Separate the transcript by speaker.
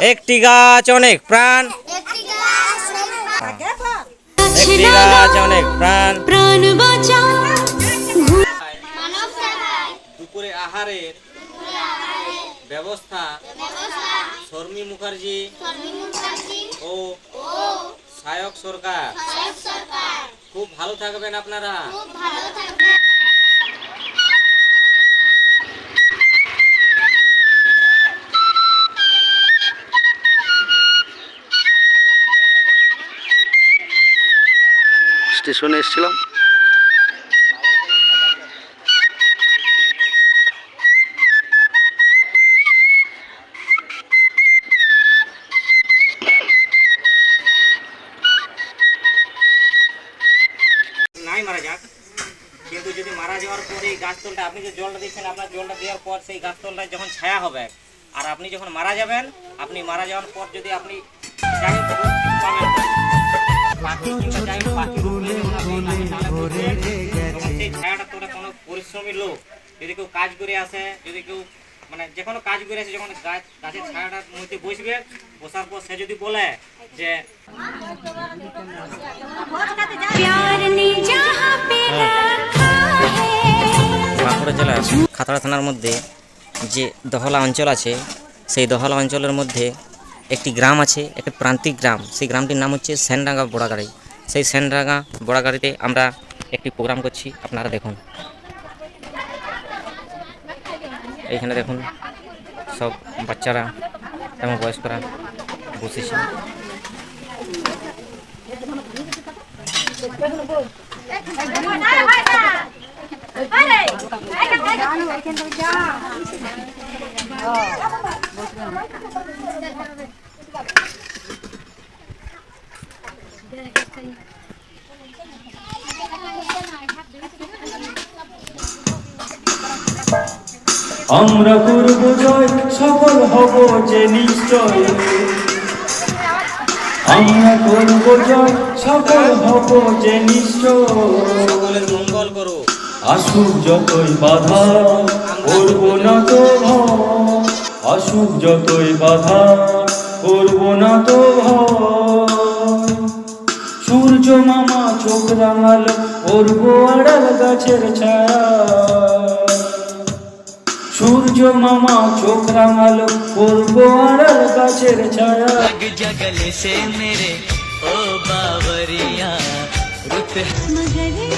Speaker 1: একটি গাছ অনেক প্রাণ।
Speaker 2: একটি গাছ
Speaker 1: অনেক প্রাণ।
Speaker 3: প্রাণ। বাঁচাও।
Speaker 1: দুপুরে আহারের ব্যবস্থা। শর্মী মুখার্জি ও সায়ক সরকার। খুব ভালো থাকবেন আপনারা।
Speaker 4: স্টেশনে এসেছিলাম।
Speaker 1: নাই মারা কিন্তু যদি মারা যাওয়ার এই আপনি যে জলটা দিচ্ছেন, আপনার জলটা দেওয়ার পর সেই যখন ছায়া হবে, আর আপনি যখন মারা যাবেন, আপনি মারা যাওয়ার পর যদি আপনি ছোট ছোট তোরা কোনো পরিশ্রমী লোক যদি কেউ কাজ করে আসে যদি কেউ মানে যে কোনো কাজ করে আসে যখন গাছ গাছের ছায়াটার মধ্যে বসবে বসার পর সে যদি বলে যে জেলার খাতড়া থানার মধ্যে যে দহলা অঞ্চল আছে, সেই দহলা অঞ্চলের মধ্যে একটি গ্রাম আছে একটি প্রান্তিক গ্রাম সেই গ্রামটির নাম হচ্ছে সেনডাঙ্গা বোড়াগাড়ি সেই সেনডাঙ্গা বোড়াগাড়িতে আমরা একটি প্রোগ্রাম করছি আপনারা দেখুন এইখানে দেখুন সব বাচ্চারা এবং বয়স্করা বসেছে
Speaker 5: আমরা করব জয় সফল হব যে নিশ্চয়। আমরা করব জয় সফল হব যে নিশ্চয়।
Speaker 1: সকলের মঙ্গল করো।
Speaker 5: আসুক যতই বাধা করব না তো আসুক যতই বাধা করব না তো ভয় সূর্য মামা চোখ রাঙালো করব আড়াল গাছের ছায়া সূর্য মামা চোখ রাঙালো করব আড়াল গাছের ছায়া
Speaker 6: জগলে সে মেরে ও
Speaker 3: বাবরিয়া মগরে